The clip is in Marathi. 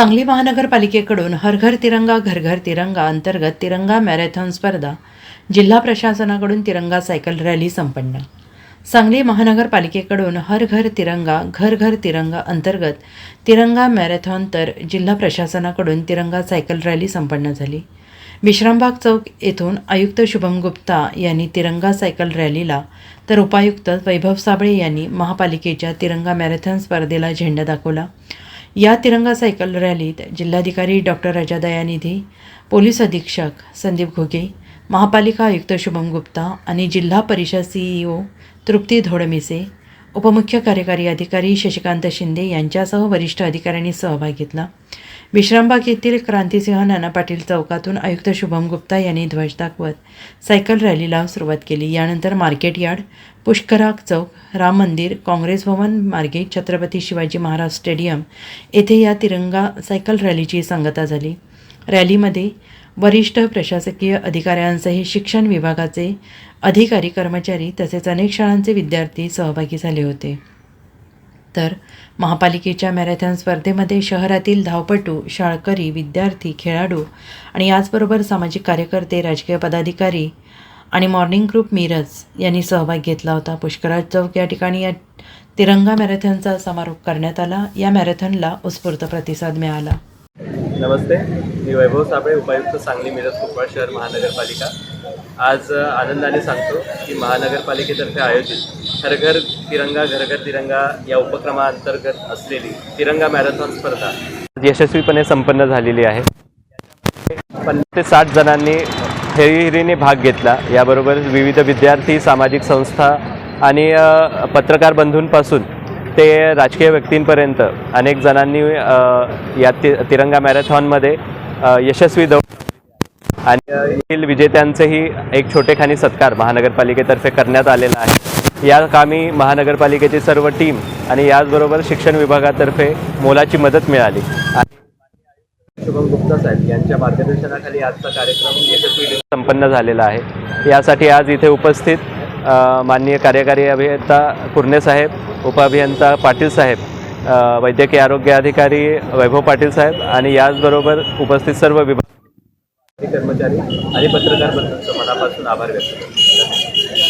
सांगली महानगरपालिकेकडून हर घर तिरंगा घर घर तिरंगा अंतर्गत तिरंगा मॅरेथॉन स्पर्धा जिल्हा प्रशासनाकडून तिरंगा सायकल रॅली संपन्न. सांगली महानगरपालिकेकडून हर घर तिरंगा घर घर तिरंगा अंतर्गत तिरंगा मॅरेथॉन तर जिल्हा प्रशासनाकडून तिरंगा सायकल रॅली संपन्न झाली. विश्रामबाग चौक येथून आयुक्त शुभम गुप्ता यांनी तिरंगा सायकल रॅलीला तर उपायुक्त वैभव साबळे यांनी महापालिकेच्या तिरंगा मॅरेथॉन स्पर्धेला झेंडा दाखवला. या तिरंगा सायकल रॅलीत जिल्हाधिकारी डॉक्टर राजा दयानिधी पोलीस अधीक्षक संदीप घोगे महापालिका आयुक्त शुभम गुप्ता आणि जिल्हा परिषद सीईओ तृप्ती धोडमिसे उपमुख्य कार्यकारी अधिकारी शशिकांत शिंदे यांच्यासह वरिष्ठ अधिकाऱ्यांनी सहभाग घेतला. विश्रामबाग येथील क्रांतिसिंह नाना पाटील चौकातून आयुक्त शुभम गुप्ता यांनी ध्वज दाखवत सायकल रॅलीला सुरुवात केली. यानंतर मार्केट यार्ड पुष्कराग चौक राम मंदिर काँग्रेस भवन मार्गे छत्रपती शिवाजी महाराज स्टेडियम येथे या तिरंगा सायकल रॅलीची सांगता झाली. रॅलीमध्ये वरिष्ठ प्रशासकीय अधिकाऱ्यांसह शिक्षण विभागाचे अधिकारी कर्मचारी तसेच अनेक शाळांचे विद्यार्थी सहभागी झाले होते. तर महापालिकेच्या मॅरेथॉन स्पर्धेमध्ये शहरातील धावपटू शाळकरी विद्यार्थी खेळाडू आणि याचबरोबर सामाजिक कार्यकर्ते राजकीय पदाधिकारी आणि मॉर्निंग ग्रुप मिरज यांनी सहभाग घेतला होता. पुष्कराज चौक या ठिकाणी या तिरंगा मॅरेथॉनचा समारोप करण्यात आला. या मॅरेथॉनला उत्स्फूर्त प्रतिसाद मिळाला. नमस्ते. मी वैभव साबळे उपायुक्त सांगली मिरज कुपवाड शहर महानगरपालिका. आज आनंदाने सांगतो की महानगरपालिकेतर्फे आयोजित हर घर तिरंगा घर घर तिरंगा या उपक्रमाअंतर्गत असलेली तिरंगा मॅरेथॉन स्पर्धा यशस्वीपणे संपन्न झालेली आहे. पन्नास ते साठ जणांनी हेरिहिरीने भाग घेतला. याबरोबर विविध विद्यार्थी सामाजिक संस्था आणि पत्रकार बंधूंपासून ते राजकीय व्यक्तींपर्यंत अनेक जणांनी या ति तिरंगा मॅरेथॉनमध्ये यशस्वी दौड आणि येथील विजेत्यांचेही एक छोटेखानी सत्कार महानगरपालिकेतर्फे करण्यात आलेला आहे. या कामी महानगरपालिकेची सर्व टीम आणि याचबरोबर शिक्षण विभागातर्फे मोलाची मदत मिळाली. आणि शुभम गुप्ता साहेब यांच्या मार्गदर्शनाखाली आजचा कार्यक्रम यशस्वी संपन्न झालेला आहे. यासाठी आज इथे उपस्थित माननीय कार्यकारी अभियंता कुर्णे साहेब उपअभियंता पाटील साहेब वैद्यकीय आरोग्य अधिकारी वैभव पाटील साहेब आणि याचबरोबर उपस्थित सर्व विभाग कर्मचारी आणि पत्रकार बंधूंचं मनापासून आभार व्यक्त करतो.